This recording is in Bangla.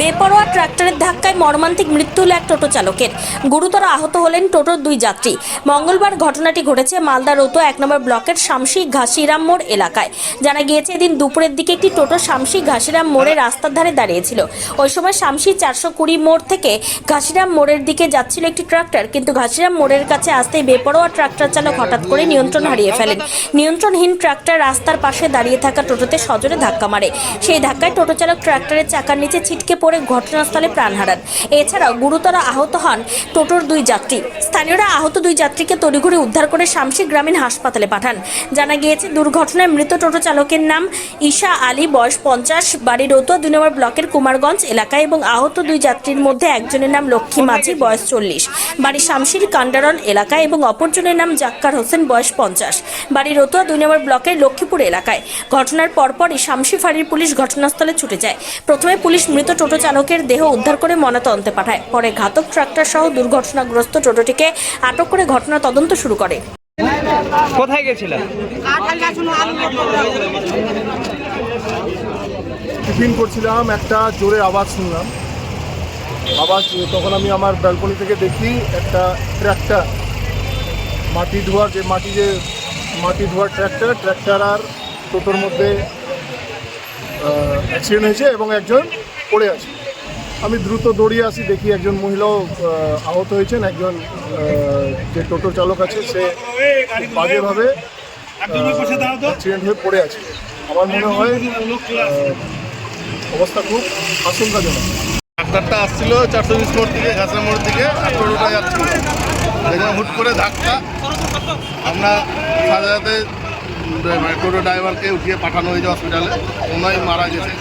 বেপরোয়া ট্রাক্টরের ধাক্কায় মর্মান্তিক মৃত্যু হল এক টোটো চালকের। গুরুতর আহত হলেন টোটোর দুই যাত্রী। মঙ্গলবার ঘটনাটি ঘটেছে মালদা রৌতো এক নম্বর ব্লকের শামসি ঘাসিরাম মোড় এলাকায়। জানা গিয়েছে এদিন দুপুরের দিকে একটি টোটো শামসি ঘাসিরাম মোড়ে রাস্তার ধারে দাঁড়িয়েছিল। ওই সময় শামসি চারশো কুড়ি মোড় থেকে ঘাসিরাম মোড়ের দিকে যাচ্ছিল একটি ট্রাক্টর, কিন্তু ঘাসিরাম মোড়ের কাছে আসতেই বেপরোয়া ট্রাক্টর চালক হঠাৎ করে নিয়ন্ত্রণ হারিয়ে ফেলেন। নিয়ন্ত্রণহীন ট্রাক্টর রাস্তার পাশে দাঁড়িয়ে থাকা টোটোতে সজোরে ধাক্কা মারে। সেই ধাক্কায় টোটো চালক ট্রাক্টরের চাকার নিচে ছিটকে পড়ে ঘটনাস্থলে প্রাণ হারান। এছাড়াও গুরুতর আহত হন টোটোর দুই যাত্রী। স্থানীয়রা আহত দুই যাত্রীকে তড়িঘড়ি উদ্ধার করে শামসি গ্রামীণ হাসপাতালে পাঠান। জানা গিয়েছে, দুর্ঘটনায় মৃত টোটো চালকের নাম ঈশা আলী, বয়স পঞ্চাশ, বাড়ি রতুয়া দুই নম্বর ব্লকের কুমারগঞ্জ এলাকায় এবং আহত দুই যাত্রীর মধ্যে একজনের নাম লক্ষ্মী মাঝি, বয়স চল্লিশ। বাড়ি শামসির কান্ডারন এলাকায় এবং অপরজনের নাম জাক্কার হোসেন বয়স পঞ্চাশ। বাড়ি রতুয়া দুই নম্বর ব্লকের লক্ষ্মীপুর এলাকায়। ঘটনার পরপরই শামসি ফাঁড়ির পুলিশ ঘটনাস্থলে ছুটে যায়। প্রথমে পুলিশ মৃত টোটো চালকের দেহ উদ্ধার করে ময়নাতদন্তে পাঠায়। পরে ঘাতক ট্রাক্টর সহ দুর্ঘটনাগ্রস্ত টোটোটিকে আটক করে ঘটনা তদন্ত শুরু করে। কোথায় গেছিলেন? টিফিন করছিলাম একটা জোরে আওয়াজ শুনলাম। আওয়াজ তখন আমি আমার ব্যালকনি থেকে দেখি একটা ট্র্যাক্টর মাটি ধোয়ার যে মাটি যে মাটি ধোয়ার ট্র্যাক্টর ট্র্যাক্টর আর টোটোর মধ্যে অ্যাক্সিডেন্ট হয়েছে এবং একজন পড়ে আছে। আমি দ্রুত দৌড়িয়ে আসি, দেখি একজন মহিলাও আহত হয়েছেন। একজন যে টোটো চালক আছে, সে বাজেভাবে অ্যাক্সিডেন্ট হয়ে পড়ে আছে। আমার মনে হয় অবস্থা খুব আশঙ্কাজনক। ডাক্তারটা আসছিল চারশো বিশ মোড় থেকে, ঘাসের মোড় থেকে আঠারোটা যাচ্ছিল। দেখলাম হুট করে ধাক্কা, আমরা সাথে সাথে মানে টোটো ড্রাইভারকে উঠিয়ে পাঠানো হয়েছে হসপিটালে ওনাই মারা গেছে।